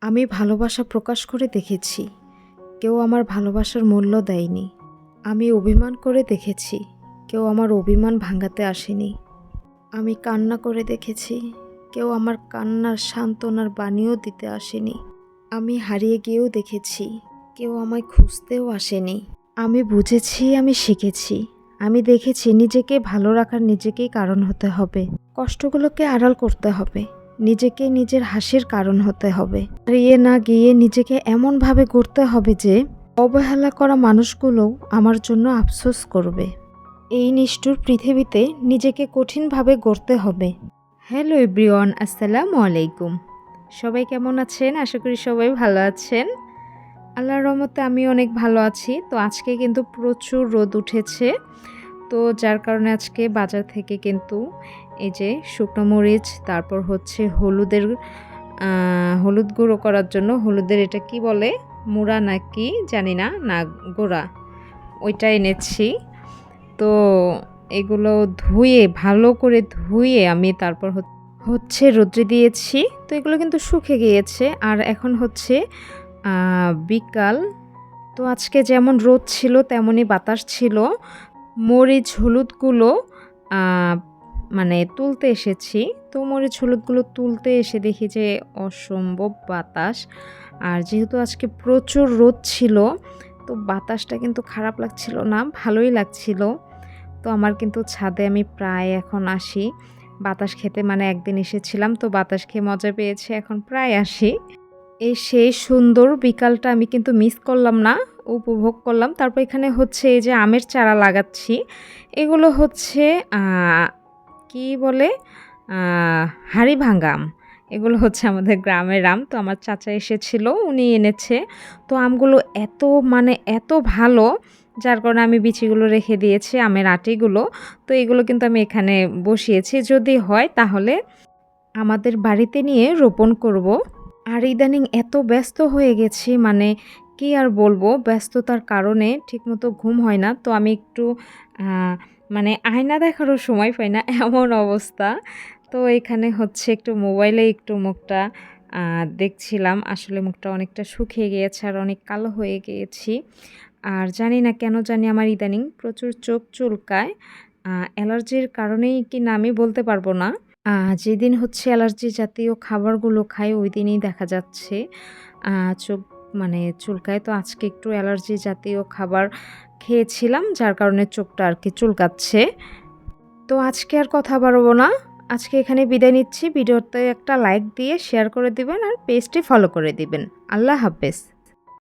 আমি ভালোবাসা প্রকাশ করে দেখেছি। কেউ আমার ভালোবাসার মূল্য দেয়নি। আমি অভিমান করে দেখেছি। কেউ আমার অভিমান ভাঙাতে আসেনি। আমি কান্না করে দেখেছি। কেউ আমার কান্নার সান্ত্বনার বাণীও দিতে আসেনি। আমি হারিয়ে গিয়েও দেখেছি। কেউ আমায় খুঁজতেও আসেনি। আমি বুঝেছি, আমি শিখেছি। আমি দেখেছি, নিজেকে ভালো রাখার নিজেকেই কারণ হতে হবে। কষ্টগুলোকে আড়াল করতে হবে। নিজেকে নিজের হাসির কারণ হতে হবে। হারিয়ে না গিয়ে নিজেকে এমনভাবে গড়তে হবে যে, অবহেলা করা মানুষগুলো আমার জন্য আফসোস করবে। এই নিষ্ঠুর পৃথিবীতে নিজেকে কঠিনভাবে গড়তে হবে। হ্যালো এভরিওয়ান, আসসালামু আলাইকুম। সবাই কেমন আছেন? আশা করি সবাই ভালো আছেন। আল্লাহর রহমতে আমি অনেক ভালো আছি। তো আজকে কিন্তু প্রচুর রোদ উঠেছে। তো যার কারণে আজকে বাজার থেকে কিন্তু এই যে শুকনো মরিচ, তারপর হচ্ছে হলুদের হলুদ গুঁড়ো করার জন্য হলুদের এটা কি বলে? মুড়া নাকি? জানি না না, গোড়া। ওইটা এনেছি। তো এগুলো ধুয়ে, ভালো করে ধুয়ে আমি তারপর হচ- হচ্ছে রোদ্রে দিয়েছি। তো এগুলো কিন্তু শুকে গিয়েছে। আর এখন হচ্ছে বিকাল। তো আজকে যেমন রোদ ছিল, তেমনই বাতাস ছিল। মরিচ হলুদগুলো মানে তুলতে এসেছি। তো মরিচ, হলুদগুলো তুলতে এসে দেখি যে অসম্ভব বাতাস। আর যেহেতু আজকে প্রচুর রোদ ছিল, তো বাতাসটা কিন্তু খারাপ লাগছিল না, ভালোই লাগছিল। তো আমার কিন্তু ছাদে আমি প্রায় এখন আসি। বাতাস খেতে মানে একদিন এসেছিলাম, তো বাতাস খেয়ে মজা পেয়েছি, এখন প্রায় আসি। এই সেই সুন্দর বিকালটা আমি কিন্তু মিস করলাম না, উপভোগ করলাম। তারপর এখানে হচ্ছে এই যে আমের চারা লাগাচ্ছি। এগুলো হচ্ছে কি বলে? হাড়ি ভাঙ্গা আম এগুলো হচ্ছে আমাদের গ্রামের আম। তো আমার চাচা এসেছিল, উনি এনেছে। তো আমগুলো এত মানে এত ভালো, যার কারণে আমি বিচিগুলো রেখে দিয়েছি, আমের আটিগুলো। তো এগুলো কিন্তু আমি এখানে বসিয়েছি। যদি হয় তাহলে আমাদের বাড়িতে নিয়ে রোপণ করব। আর ইদানিং এত ব্যস্ত হয়ে গেছি মানে কি আর বলব? ব্যস্ততার কারণে ঠিকমতো ঘুম হয় না। তো আমি একটু মানে আয়না দেখারও সময় পাই না, এমন অবস্থা। তো এখানে হচ্ছে একটু মোবাইলে একটু মুখটা দেখছিলাম। আসলে মুখটা অনেকটা শুকিয়ে গিয়েছে আর অনেক কালো হয়ে গিয়েছি। আর জানি না কেন জানি আমার ইদানিং প্রচুর চোখ চুলকায়। অ্যালার্জির কারণেই কি না আমি বলতে পারব না। যেদিন হচ্ছে অ্যালার্জি জাতীয় খাবারগুলো খাই, ওই দিনই দেখা যাচ্ছে। চোখ মানে চুলকায়। তো আজকে একটু অ্যালার্জি জাতীয় খাবার খেয়েছিলাম, যার কারণে চোখটা আর কি চুলকাচ্ছে। তো আজকে আর কথা বাড়বো না। আজকে এখানে বিদায় নিচ্ছি। ভিডিওতে একটা লাইক দিয়ে শেয়ার করে দিবেন আর পেজটি ফলো করে দিবেন। আল্লাহ হাফেজ।